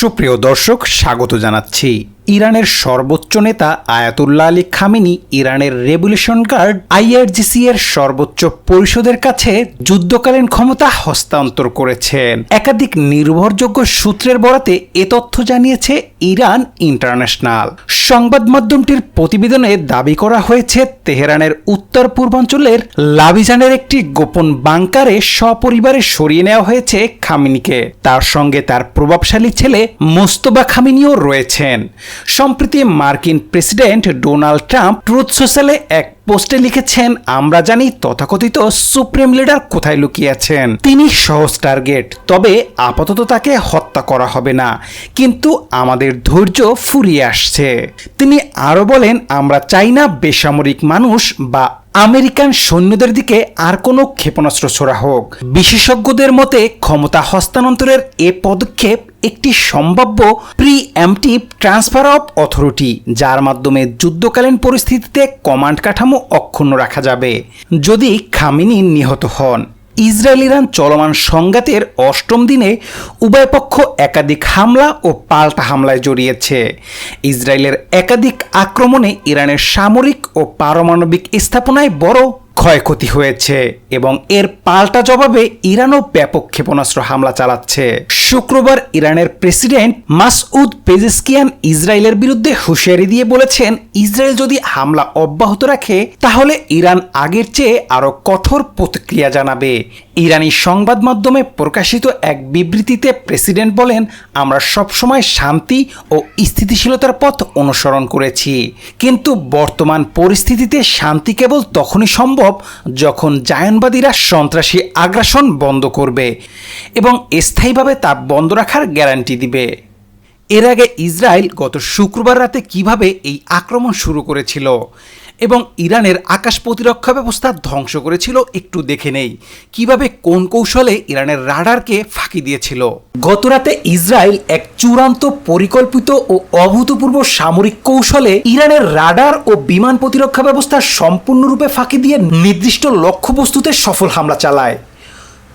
সুপ্রিয় দর্শক স্বাগত জানাচ্ছি। ইরানের সর্বোচ্চ নেতা আয়াতুল্লাহ আলী খামেনি ইরানের রেভলিউশন গার্ড আইআরজিসি এর সর্বোচ্চ পরিষদের কাছে যুদ্ধকালীন ক্ষমতা হস্তান্তর করেছেন। একাধিক নির্ভরযোগ্য সূত্রের বরাতে এ তথ্য জানিয়েছে ইরান ইন্টারন্যাশনাল। সংবাদ মাধ্যমটির প্রতিবেদনে দাবি করা হয়েছে, তেহরানের উত্তর পূর্বাঞ্চলের লাভিজানের একটি গোপন বাংকারে সপরিবারে সরিয়ে নেওয়া হয়েছে খামিনিকে। তার সঙ্গে তার প্রভাবশালী ছেলে মোস্তবা খামিনিও রয়েছেন। সম্প্রতি মার্কিন প্রেসিডেন্ট ডোনাল্ড ট্রাম্প ট্রুথ সোশ্যালে এক পোস্টে লিখেছেন, আমরা জানি তথাকথিত সুপ্রিম লিডার কোথায় লুকিয়েছেন তিনি সহজ টার্গেট, তবে আপাতত তাকে হত্যা করা হবে না। কিন্তু আমাদের ধৈর্য ফুরিয়ে আসছে। তিনি আরও বলেন, আমরা চাই না বেসামরিক মানুষ বা আমেরিকান সৈন্যদের দিকে আর কোনো ক্ষেপণাস্ত্র ছোড়া হোক। বিশেষজ্ঞদের মতে, ক্ষমতা হস্তান্তরের এ পদক্ষেপ একটি সম্ভাব্য preemptive transfer of authority, যার মাধ্যমে যুদ্ধকালীন পরিস্থিতিতে কমান্ড কাঠামো অক্ষুণ্ণ রাখা যাবে। যদি খামিনি নিহত হন ইসরায়েল ইরান চলমান সংঘাতের অষ্টম দিনে উভয়পক্ষ একাধিক হামলা ও পাল্টা হামলায় জড়িয়েছে। ইসরায়েলের একাধিক আক্রমণে ইরানের সামরিক ও পারমাণবিক স্থাপনায় বড় ক্ষয়ক্ষতি হয়েছে এবং এর পাল্টা জবাবে ইরানও ব্যাপক ক্ষেপণাস্ত্র হামলা চালাচ্ছে। শুক্রবার ইরানের প্রেসিডেন্ট মাসউদ পেজেস্কিয়ান ইসরায়েলের বিরুদ্ধে হুঁশিয়ারি দিয়ে বলেছেন, ইসরায়েল যদি হামলা অব্যাহত রাখে, তাহলে ইরান আগের চেয়ে আরও কঠোর প্রতিক্রিয়া জানাবে। ইরানি সংবাদ মাধ্যমে প্রকাশিত এক বিবৃতিতে প্রেসিডেন্ট বলেন, আমরা সবসময় শান্তি ও স্থিতিশীলতার পথ অনুসরণ করেছি। কিন্তু বর্তমান পরিস্থিতিতে শান্তি কেবল তখনই সম্ভব যখন জায়নবাদীরা সন্ত্রাসী আগ্রাসন বন্ধ করবে এবং স্থায়ীভাবে তা বন্ধ রাখার গ্যারান্টি দিবে। এর আগে ইসরায়েল গত শুক্রবার রাতে কীভাবে এই আক্রমণ শুরু করেছিল? এবং ইরানের আকাশ প্রতিরক্ষা ব্যবস্থা ধ্বংস করেছিল একটু দেখে নেই। কীভাবে কোন কৌশলে ইরানের রাডারকে ফাঁকি দিয়েছিল? গতরাতে ইসরায়েল এক চূড়ান্ত, পরিকল্পিত ও অভূতপূর্ব সামরিক কৌশলে ইরানের রাডার ও বিমান প্রতিরক্ষা ব্যবস্থা সম্পূর্ণরূপে ফাঁকি দিয়ে নির্দিষ্ট লক্ষ্যবস্তুতে সফল হামলা চালায়।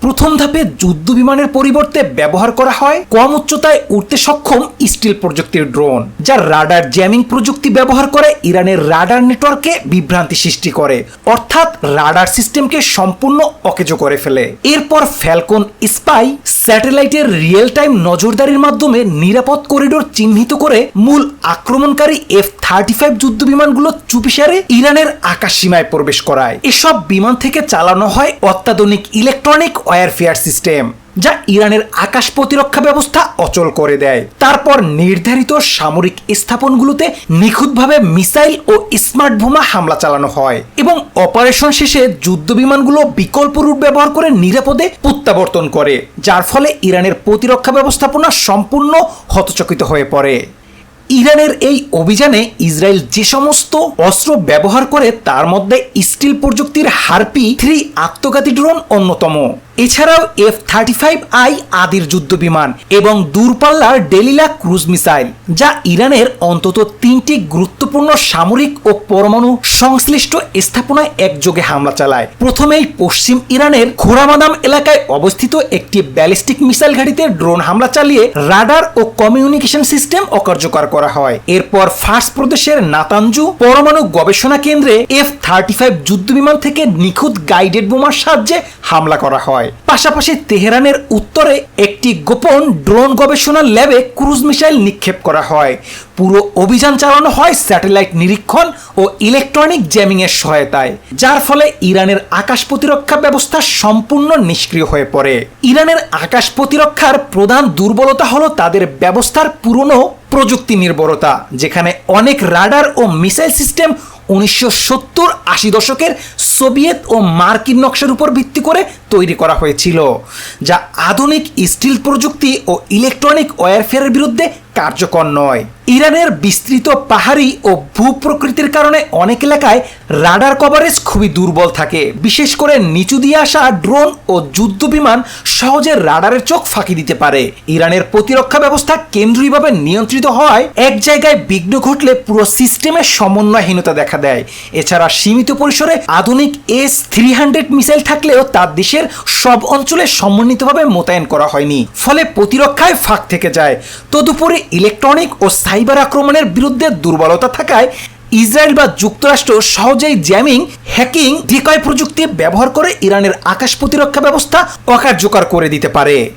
প্রথম ধাপে যুদ্ধ বিমানের পরিবর্তে ব্যবহার করা হয়। কম উচ্চতায় উঠতে সক্ষম স্টিল প্রযুক্তির ড্রোন, যা রাডার জ্যামিং প্রযুক্তি ব্যবহার করে ইরানের রাডার নেটওয়ার্কে বিভ্রান্তি সৃষ্টি করে, অর্থাৎ রাডার সিস্টেমকে সম্পূর্ণ অকেজো করে ফেলে। এরপর ফ্যালকন স্পাই স্যাটেলাইটের রিয়েল টাইম নজরদারির মাধ্যমে নিরাপদ করিডোর চিহ্নিত করে মূল আক্রমণকারী এফ থার্টি ফাইভ যুদ্ধ বিমানগুলো চুপিসারে ইরানের আকাশ সীমায় প্রবেশ করায়। এসব বিমান থেকে চালানো হয় অত্যাধুনিক ইলেকট্রনিক ওয়ারফেয়ার সিস্টেম, যা ইরানের আকাশ প্রতিরক্ষা ব্যবস্থা অচল করে দেয়। তারপর নির্ধারিত সামরিক স্থাপনগুলোতে নিখুঁতভাবে মিসাইল ও স্মার্ট বোমা হামলা চালানো হয় এবং অপারেশন শেষে যুদ্ধ বিমানগুলো বিকল্প রূপ ব্যবহার করে নিরাপদে প্রত্যাবর্তন করে, যার ফলে ইরানের প্রতিরক্ষা ব্যবস্থাপনা সম্পূর্ণ হতচকিত হয়ে পড়ে। ইরানের এই অভিযানে ইসরায়েল যে সমস্ত অস্ত্র ব্যবহার করে, তার মধ্যে স্টিল প্রযুক্তির হারপি, থ্রি আত্মঘাতী ড্রোন অন্যতম। এছাড়াও এফ থার্টি ফাইভ আই আদির যুদ্ধ বিমান এবং দূরপাল্লার ডেলিলা ক্রুজ মিসাইল, যা ইরানের অন্তত তিনটি গুরুত্বপূর্ণ সামরিক ও পরমাণু সংশ্লিষ্ট স্থাপনায় একযোগে হামলা চালায়। প্রথমেই পশ্চিম ইরানের খোরামাদাম এলাকায় অবস্থিত একটি ব্যালিস্টিক মিসাইল ঘাঁটিতে ড্রোন হামলা চালিয়ে রাডার ও কমিউনিকেশন সিস্টেম অকার্যকর করা হয়। এরপর ফার্স প্রদেশের নাতাঞ্জু পরমাণু গবেষণা কেন্দ্রে এফ থার্টি ফাইভ যুদ্ধ বিমান থেকে নিখুঁত গাইডেড বোমার সাহায্যে হামলা করা হয়। পাশাপাশি তেহরানের উত্তরে একটি গোপন ড্রোন গবেষণা ল্যাবে ক্রুজ মিসাইল নিক্ষেপ করা হয়। পুরো অভিযান চালানো হয় স্যাটেলাইট নিরীক্ষণ ও ইলেকট্রনিক জ্যামিং এর সহায়তায়, যার ফলে ইরানের আকাশ প্রতিরক্ষা ব্যবস্থা সম্পূর্ণ নিষ্ক্রিয় হয়ে পড়ে। ইরানের আকাশ প্রতিরক্ষার প্রধান দুর্বলতা হলো তাদের ব্যবস্থার পুরনো প্রযুক্তি নির্ভরতা, যেখানে অনেক রাডার ও মিসাইল সিস্টেম উনিশশো সত্তর আশি দশকের সোভিয়েত ও মার্কিন নকশার উপর ভিত্তি করে তৈরি করা হয়েছিল, যা আধুনিক স্টিল প্রযুক্তি ও ইলেকট্রনিক ওয়ারফেয়ারের বিরুদ্ধে কার্যকর নয়। ইরানের বিস্তৃত পাহাড়ি ও ভূপ্রকৃতির কারণে অনেক এলাকায় রাডার কভারেজ খুবই দুর্বল থাকে। বিশেষ করে নিচু দিয়ে আসা ড্রোন ও যুদ্ধ বিমান সহজে রাডারের চোখ ফাঁকি দিতে পারে। ইরানের প্রতিরক্ষা ব্যবস্থা কেন্দ্রীয়ভাবে নিয়ন্ত্রিত হওয়ায় এক জায়গায় বিঘ্ন ঘটলে পুরো সিস্টেমের সমন্বয়হীনতা দেখা দেয়। এছাড়া সীমিত পরিসরে আধুনিক এস থ্রি হান্ড্রেড মিসাইল থাকলেও তার দেশের সব অঞ্চলে সমন্বিতভাবে মোতায়েন করা হয়নি। ফলে প্রতিরক্ষায় ফাঁক থেকে যায়। তদুপরি ইলেকট্রনিক ও সাইবার আক্রমণের বিরুদ্ধে দুর্বলতা থাকায় ইসরায়েল বা যুক্তরাষ্ট্র সহজেই জ্যামিং, হ্যাকিং, ডিকয় প্রযুক্তি ব্যবহার করে ইরানের আকাশ প্রতিরক্ষা ব্যবস্থা অকার্যকর করে দিতে পারে।